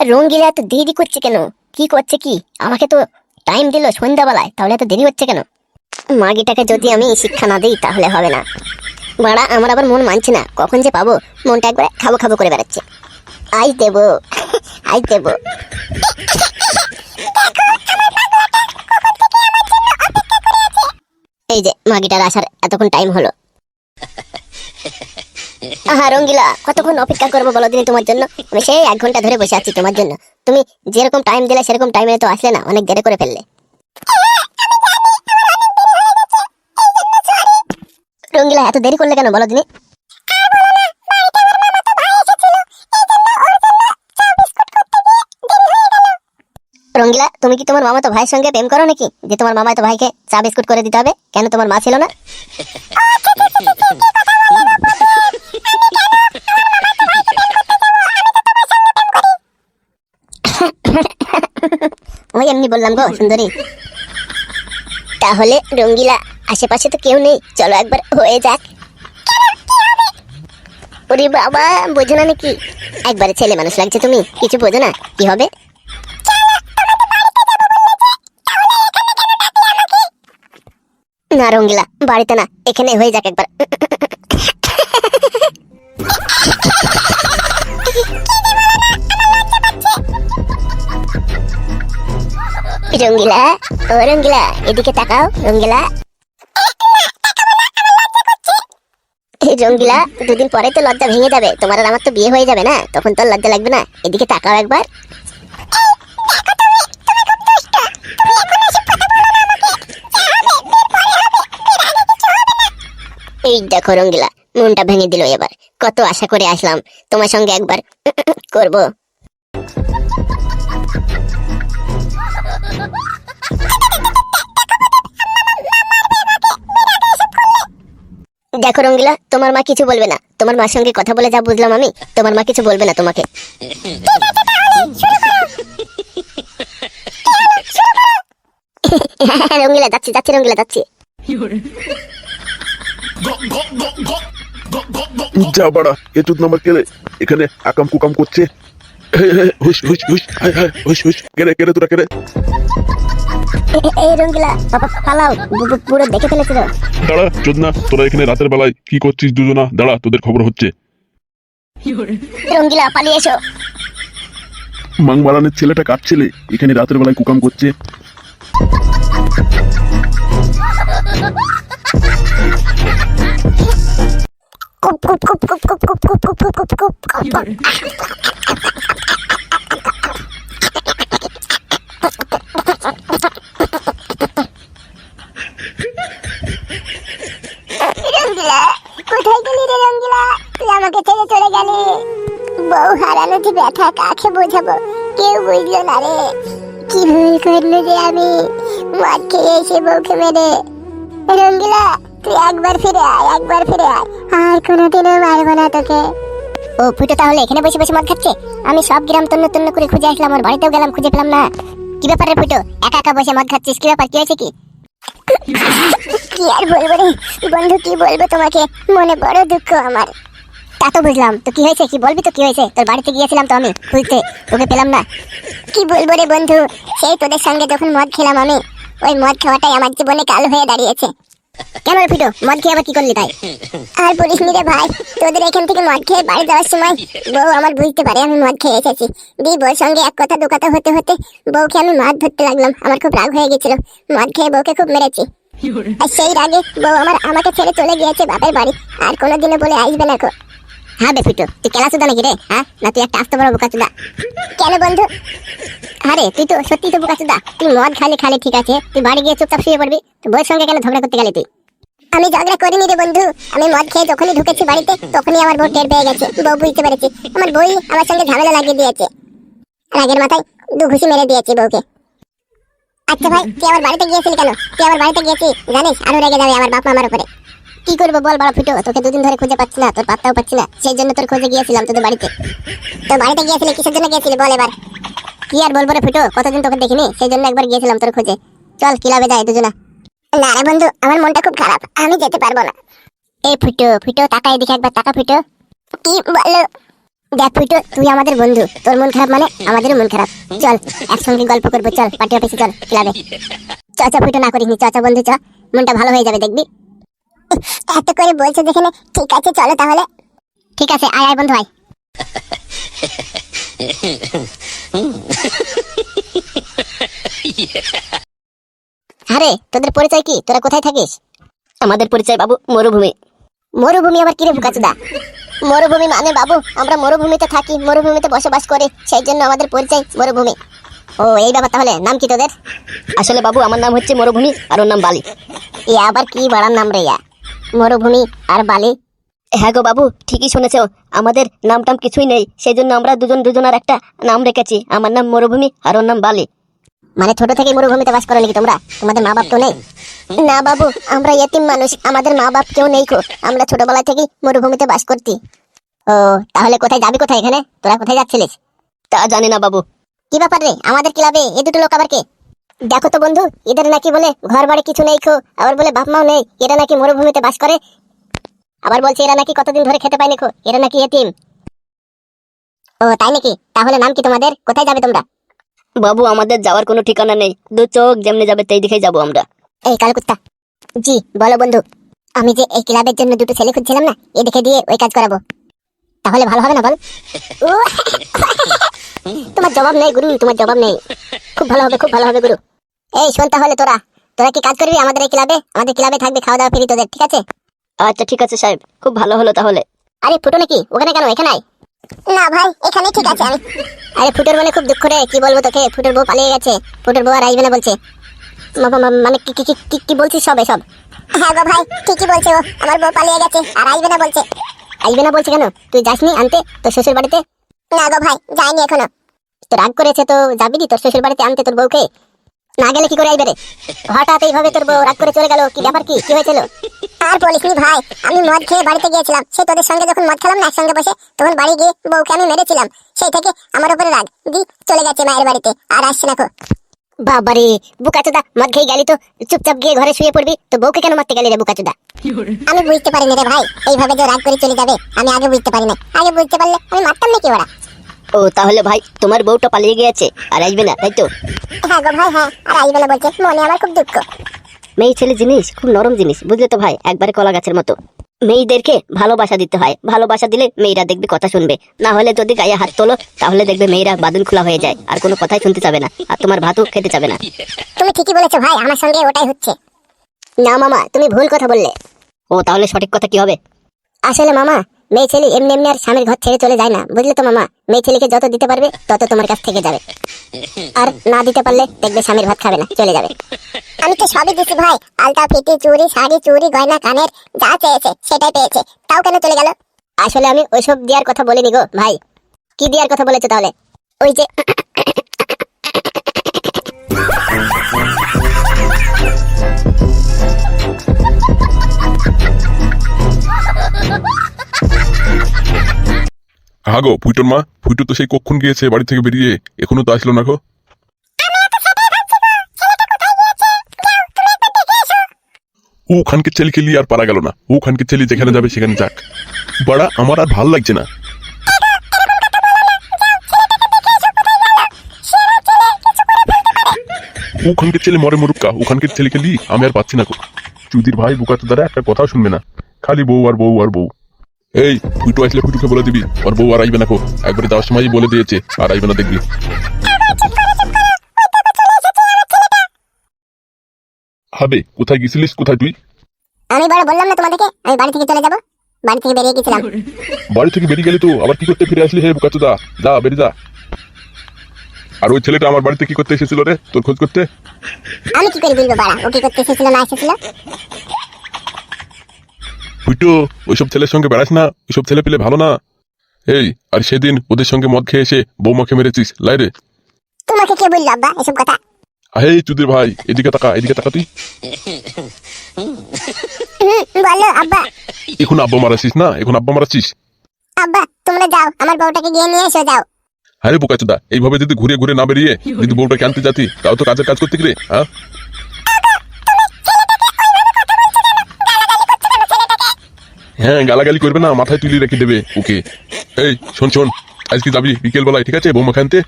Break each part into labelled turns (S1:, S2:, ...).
S1: রঙ্গিলা এত দেরি করছে কেন? কি করছে কি? আমাকে তো টাইম দিল সন্ধ্যাবেলায়, তাহলে এত দেরি হচ্ছে কেন? মাগিটাকে যদি আমি শিক্ষা না দিই, তাহলে হবে না। বাড়া, আমার আবার মন মানছে না। কখন যে পাবো? মনটা একবার খাব খাব করে বেড়াচ্ছে। আই দেবো। আই দেবো। এই যে, মাগিটার আসার এতক্ষণ টাইম হলো। আহা, রঙ্গিলা, কতক্ষণ অপেক্ষা করব বলো তোমার জন্য? আমি সেই এক ঘণ্টা ধরে বসে আছি তোমার জন্য। তুমি যেরকম টাইম দিলে সেরকম টাইমে তো আসলে না, অনেক দেরি করে ফেললে। রঙ্গিলা, এত দেরি করলে কেন বলো দিনে? রঙ্গিলা, তুমি কি তোমার মামা তো ভাইয়ের সঙ্গে প্রেম করো নাকি? যে তোমার মামা তো ভাইকে চা বিস্কুট করে দিতে হবে? কেন তোমার মা ছিল না? ওই এমনি বললাম গো, সুন্দরী। তাহলে রঙ্গিলা আশেপাশে তো কেউ নেই, চলো একবার হয়ে যাক। ওরে বাবা, বোঝো না নাকি? একবারে ছেলে মানুষ লাগছে তুমি, কিছু বোঝো না, কি হবে? না রঙ্গিলা, বাড়িতে না, এখানে হয়ে যাক একবার। রঙ্গিলা? ও রঙ্গিলা, এদিকে তাকাও, রঙ্গিলা। এই রঙ্গিলা, দুদিন পরে তো লজ্জা ভেঙে যাবে। তোমার আর আমার তো বিয়ে হয়ে যাবে না, তখন তো লজ্জা লাগবে না। এদিকে তাকাও একবার। এই দেখো রঙ্গিলা, মনটা ভেঙে দিল এবার। কত আশা করে আসলাম। তোমার সঙ্গে একবার করব। দেখো রঙ্গিলা, তোমার মা কিছু বলবে না। তোমার মার সঙ্গে কথা বলে যা বুঝলাম আমি, তোমার মা কিছু বলবে না তোমাকে। রঙ্গিলা, যাচ্ছি যাচ্ছি, রঙ্গিলা, যাচ্ছি।
S2: যা বাড়া, এ চুদ নাম্বার কেড়ে এখানে আকাম কুকাম করছে। হে, হে, হুস হুস হুস হায় হায় হুস হুস কেড়ে কেড়ে তোরা কেড়ে
S1: এই রঙ্গিলা বাবা পালাও বু- বু- পুরো দেখে ফেলেছিল।
S2: দাঁড়া চোদনা তোরা এখানে রাতের বেলায় কি করছিস দুজনা? দাঁড়া তোদের খবর হচ্ছে।
S1: রঙ্গিলা পালিয়ে এসো।
S2: ছেলেটা কাটছিলে এখানে রাতের বেলায় কুকাম করছে।
S1: কোথায় গেলি রে রঙ্গিলা? তুই আমাকে ছেড়ে চলে গেলি। বউ হারানো যে ব্যথা কাকে বোঝাবো? কেউ বুঝলো কি ভুল যে আমি? মদ খেয়ে এসে রঙ্গিলা তুই একবার ফিরে আয়, একবার ফিরে আয়। আর কোনোদিনও না তোকে। ও ফুটো, তাহলে এখানে বসে বসে মদ খাচ্ছে? আমি সব গ্রাম তন্ন তন্ন করে খুঁজে আসলাম ওর বাড়িতেও গেলাম, খুঁজে পেলাম না। কি ব্যাপার রে ফুটো? একা একা বসে মদ খাচ্ছিস, কি ব্যাপার, কি কি? কি আর বলব রে? বন্ধু, কি বলব তোমাকে? মনে বড় দুঃখ আমার। তা তো বুঝলাম। তো কি হয়েছে, কি বলবি তো কি হয়েছে? তোর বাড়িতে গিয়েছিলাম তো আমি, খুঁজতে। তোকে পেলাম না। কি বলব রে বন্ধু? সেই তোদের সঙ্গে যখন মদ খেলাম আমি, ওই মদ খাওয়াটাই আমার জীবনে কাল হয়ে দাঁড়িয়েছে। কেন রে মদ খেয়ে আবার কি করলি তাই? আর বলিস নি রে ভাই তোদের এখান থেকে মদ খেয়ে বাড়ি যাওয়ার সময় বউ আমার বুঝতে পারে আমি মদ খেয়ে এসেছি। দি বউর সঙ্গে এক কথা দু কথা হতে হতে বউকে আমি মাছ ধরতে লাগলাম। আমার খুব রাগ হয়ে গেছিল। মদ খেয়ে বউকে খুব মেরেছি। আর সেই রাগে বউ আমার আমাকে ছেড়ে চলে গিয়েছে বাপের বাড়ি। আর কোনোদিনও বলে আসবে না হ্যাঁ বে পিটো তুই কেলা চুদা নাকি রে? হ্যাঁ? না, তুই একটা আস্ত বড় বোকা চুদা কেন বন্ধু? আরে তুই তো সত্যি তো বোকা চুদা তুই মদ খালি খালি ঠিক আছে। তুই বাড়ি গিয়ে চুপচাপ শুয়ে পড়বি। তো বউয়ের সঙ্গে কেন ঝগড়া করতে গেলি তুই? আমি ঝগড়া করিনি রে বন্ধু। আমি মদ খেয়ে যখনই ঢুকেছি বাড়িতে, তখনই আমার বউ টের পেয়ে গেছে। বউ বুঝতে পেরেছি। আমার বই আমার সঙ্গে ঝামেলা লাগিয়ে দিয়েছে। রাগের মাথায় দু ঘুষি মেরে দিয়েছে বউকে। আচ্ছা ভাই, তুই আমার বাড়িতে গিয়েছিলি কেন? তুই আমার বাড়িতে গিয়েছি জানিস, আরও রেগে যাবে আমার বাপ মা আমার উপরে। কি করব বল বড় ফুটো? তোকে দুদিন ধরে খুঁজে পাচ্ছি না, তোর পাত্তাও পাচ্ছি না। সেই জন্য তোর খোঁজে গিয়েছিলাম তোদের বাড়িতে। তো বাড়িতে গিয়েছিলি, কিসের জন্য গিয়েছিলি বল এবার? কি আর বলব রে ফুটো? কতদিন তোকে দেখিনি, সেই জন্য একবার গিয়েছিলাম তোর খোঁজে। চল, কিলাবে যাই দুজনা। না রে বন্ধু, আমার মনটা খুব খারাপ, আমি যেতে পারব না। এই ফুটো ফুটো টাকা এদিকে একবার টাকা ফুটো। কি বলো? দেখ ফুটো, তুই আমাদের বন্ধু, তোর মন খারাপ মানে আমাদেরও মন খারাপ। চল, একসঙ্গে গল্প করব, চল, পার্টি অফিসে চল, ক্লাবে। চ চ ফুটো, না করিস নি চ চ বন্ধু চ মনটা ভালো হয়ে যাবে, দেখবি? এত করে বলছো যেখানে ঠিক আছে চলো তাহলে। ঠিক আছে আয় আয় বন্ধু আয়। আরে তোদের পরিচয় কি? তোরা কোথায় থাকিস? আমাদের পরিচয় বাবু মরুভূমি। মরুভূমি আবার কিরে বুকাচুদা? মরুভূমি মানে বাবু আমরা মরুভূমিতে থাকি মরুভূমিতে বসবাস করি সেই জন্য আমাদের পরিচয় মরুভূমি। ও এই ব্যাপার তাহলে নাম কি তোদের? আসলে বাবু আমার নাম হচ্ছে মরুভূমি আর ওর নাম বালি। এ আবার কি বাড়ার নাম রে ইয়া? মরুভূমি আর বালি। হ্যাঁ গো বাবু ঠিকই শুনেছ। আমাদের নাম টাম কিছুই নেই সেই জন্য আমরা দুজন দুজনের একটা নাম রেখেছি। আমার নাম মরুভূমি আর ওর নাম বালি। মানে ছোট থেকে মরুভূমিতে বাস করো নাকি তোমরা? তোমাদের মা বাপ তো নেই? না বাবু আমরা এতিম মানুষ আমাদের মা বাপ কেউ নেই কো আমরা ছোটবেলা থেকেই মরুভূমিতে বাস করতি। ও তাহলে কোথায় যাবি কোথায় এখানে? তোরা কোথায় যাচ্ছিলিস? তা জানি না বাবু। কি ব্যাপার রে? আমাদের ক্লাবে এ দুটো লোক আবার কে? দেখো তো বন্ধু এদের নাকি বলে ঘর বাড়ি কিছু নেই খো আবার বলে বাপ মাও নেই এরা নাকি মরুভূমিতে বাস করে। আবার বলছে এরা নাকি কতদিন ধরে খেতে পায়নি খো এরা নাকি এতিম। ও তাই নাকি? তাহলে নাম কি তোমাদের? কোথায় যাবে তোমরা?
S3: বাবু আমাদের যাওয়ার কোনো ঠিকানা নেই। দু চোখ যেমনি যাবে সেই দিকেই যাব আমরা।
S1: এই কালকুত্তা জি বলো বন্ধু আমি যে এই ক্লাবের জন্য দুটো ছেলে খুঁজছিলাম না এ দেখে দিয়ে ওই কাজ করাবো। তাহলে ভালো হবে না বল? তোমার জবাব নেই গুরু তোমার জবাব নেই। খুব ভালো হবে খুব ভালো হবে গুরু। এই শোন তাহলে তোরা। তোরা কি কাজ করবি আমাদের এই ক্লাবে? আমাদের ক্লাবে থাকবে খাওয়া দাওয়া ফ্রি তোদের ঠিক আছে?
S3: আচ্ছা ঠিক আছে সাহেব। খুব ভালো হলো তাহলে।
S1: আরে ফুটো নাকি? ওখানে কেন? এখানে না ভাই এখানে ঠিক আছে আমি। আরে ফুটোর মানে খুব দুঃখ রে। কি বলব তোকে? ফুটোর বউ পালিয়ে গেছে। ফুটোর বউ আর আসবে না বলছে। মানে কি কি কি- কি কি বলছিস সব এসব? হ্যাঁ গো ভাই ঠিকই বলছে ও। আমার বউ পালিয়ে গেছে আর আসবে না বলছে। আসবে না বলছে কেন? তুই যাসনি আনতে? তোর শ্বশুর বাড়িতে না গো ভাই, যাইনি এখনও। তো রাগ করেছে তো যাবি নি তোর শ্বশুর বাড়িতে আনতে তোর বউকে? না গেলে কি করে আইবে রে? হঠাৎ এইভাবে তোর বউ রাগ করে চলে গেল, কি ব্যাপার কি? কি হয়েছিল? আর বলিস নি ভাই, আমি মদ খেয়ে বাড়িতে গিয়েছিলাম। সেই তোদের সঙ্গে যখন মদ খেলাম না, একসঙ্গে বসে তখন বাড়ি গিয়ে বউকে আমি মেরেছিলাম। সেই থেকে আমার উপরে রাগ। দি, চলে গেছে মায়ের বাড়িতে। আর আসছে না বাবারে বুকাচোদা মদ খেয়ে গেলি তো চুপচাপ গিয়ে ঘরে শুয়ে পড়বি তো বউকে কেন মারতে গেলি রে বুকাচোদা? আমি বুঝতে পারিনি রে ভাই এইভাবে যে রাগ করে চলে যাবে আমি আগে বুঝতে পারি না আগে বুঝতে পারলে আমি মারতাম নাকি ওরা?
S3: ও তাহলে ভাই তোমার বউটা পালিয়ে গিয়েছে আর আসবে না তাই তো?
S1: হ্যাঁ গো ভাই হ্যাঁ আর আসবে না বলছে মনে আমার খুব দুঃখ।
S3: মেয়ে ছেলে জিনিস খুব নরম জিনিস বুঝলে তো ভাই একবারে কলা গাছের মতো। মেয়েদেরকে ভালোবাসা দিতে হয়। ভালোবাসা দিলে মেয়েরা দেখবে কথা শুনবে। না হলে যদি গায়ে হাত তোলো তাহলে দেখবে মেয়েরা বাদুন খোলা হয়ে যায় আর কোনো কথাই শুনতে চাবে না। আর তোমার ভাতও খেতে চাবে না।
S1: তুমি ঠিকই বলেছ ভাই আমার সঙ্গে ওটাই হচ্ছে। না মামা তুমি ভুল কথা বললে।
S3: ও তাহলে সঠিক কথা কি হবে?
S1: আসলে মামা মেয়ে ছেলে এমনি এমনি আর স্বামীর ঘর ছেড়ে চলে যায় না। বুঝলে তো মামা মেয়ে ছেলেকে যত দিতে পারবে তত তোমার কাছ থেকে যাবে। আর না দিতে পারলে দেখবে স্বামীর ভাত খাবে না চলে যাবে। আমি তো সবই দিছি ভাই। আলতা ফিতি চুরি শাড়ি চুরি গয়না কানের যা চেয়েছে সেটাই পেয়েছে। তাও কেন চলে গেল? আসলে আমি ওইসব দেওয়ার কথা বলিনি গো ভাই। কি দেওয়ার কথা বলেছ তাহলে? ওই যে
S2: হ্যাঁ গো ফুইটোর মা ফুইটো তো সেই কখন গিয়েছে বাড়ি থেকে বেরিয়ে এখনও তো আসলো না গো। ও খানকে ছেলে খেলি আর পারা গেল না। ও খানকে ছেলে যেখানে যাবে সেখানে যাক। বাড়া, আমার আর ভালো লাগছে না। ওখানকে ছেলে মরে মরুক্কা ওখানকে ছেলে খেলি আমি আর পাচ্ছি না গো চুদির ভাই বুকাতে দ্বারা একটা কথাও শুনবে না। খালি বউ আর বউ আর বউ। এই ফুটু আসলে ফুটুকে বলে দিবি। আর বউ আর আইবে না কো। একবারে যাওয়ার সময় বলে দিয়েছে। আর আইবে না দেখবি। হবে? কোথায় গেছিলিস? কোথায় তুই?
S1: আমি বড় বললাম না তোমাদেরকে আমি বাড়ি থেকে চলে যাব। বাড়ি থেকে বেরিয়ে গেছিলাম।
S2: বাড়ি থেকে বেরিয়ে গেলি তো আবার কি করতে ফিরে আসলি হে বুকাচুদা? যা বেরিয়ে যা। আর ওই ছেলেটা আমার বাড়িতে কি করতে এসেছিল রে? তোর খোঁজ করতে?
S1: আমি কি করে বলব বাড়া? ও কি করতে এসেছিল না এসেছিল?
S2: ফুটো ওইসব ছেলের সঙ্গে বেড়াস না। ওইসব ছেলে পেলে ভালো না। এই আর সেদিন ওদের সঙ্গে মদ খেয়ে এসে বৌমাকে মেরেছিস। লাইরে
S1: তোমাকে কে বলল আব্বা এসব কথা?
S2: হে চুদির ভাই এদিকে তাকা এদিকে তাকা তুই।
S1: বলো আব্বা।
S2: এখন আব্বা মারাছিস না? এখন আব্বা মারাছিস?
S1: আব্বা তোমরা যাও আমার বউটাকে গিয়ে নিয়ে এসো যাও।
S2: আরে বোকাচোদা এইভাবে যদি ঘুরে ঘুরে না বেরিয়ে যদি বউটাকে আনতে যাতি তাও তো কাজের কাজ করতে গেলে হ্যাঁ? হ্যাঁ গালাগালি করবে না মাথায় তুলি রেখে দেবে ওকে। এই শোন শোন আজকে যাবি বিকেল বেলায় ঠিক আছে বৌমা খানতে?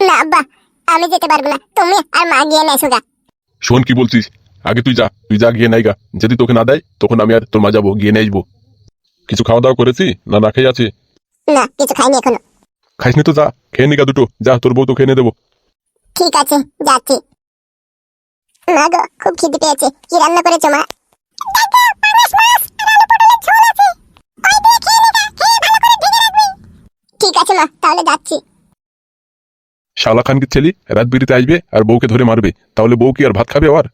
S1: না আব্বা আমি যেতে পারব না। তুমি আর মা গিয়ে নেছো গা।
S2: শোন কি বলছিস? আগে তুই যা তুই যা গিয়ে নাই গা। যদি তোকে না দেয় তখন আমি আর তোর মা যাব গিয়ে নিয়ে কিছু খাওয়া দাওয়া করেছি না না খেয়ে আছে
S1: না কিছু খাইনি এখনও।
S2: খাইসনি তো যা খেয়ে নিগা দুটো। যা তোর বউ তো খেয়ে দেবো।
S1: ঠিক আছে যাচ্ছি। না গো খুব খিদে পেয়েছে। কি রান্না করেছ মা? ঠিক আছে মা তাহলে যাচ্ছি।
S2: শালা খানকে ছেলে বিড়িতে আসবে আর বউকে ধরে মারবে, তাহলে বউ কি আর ভাত খাবে আবার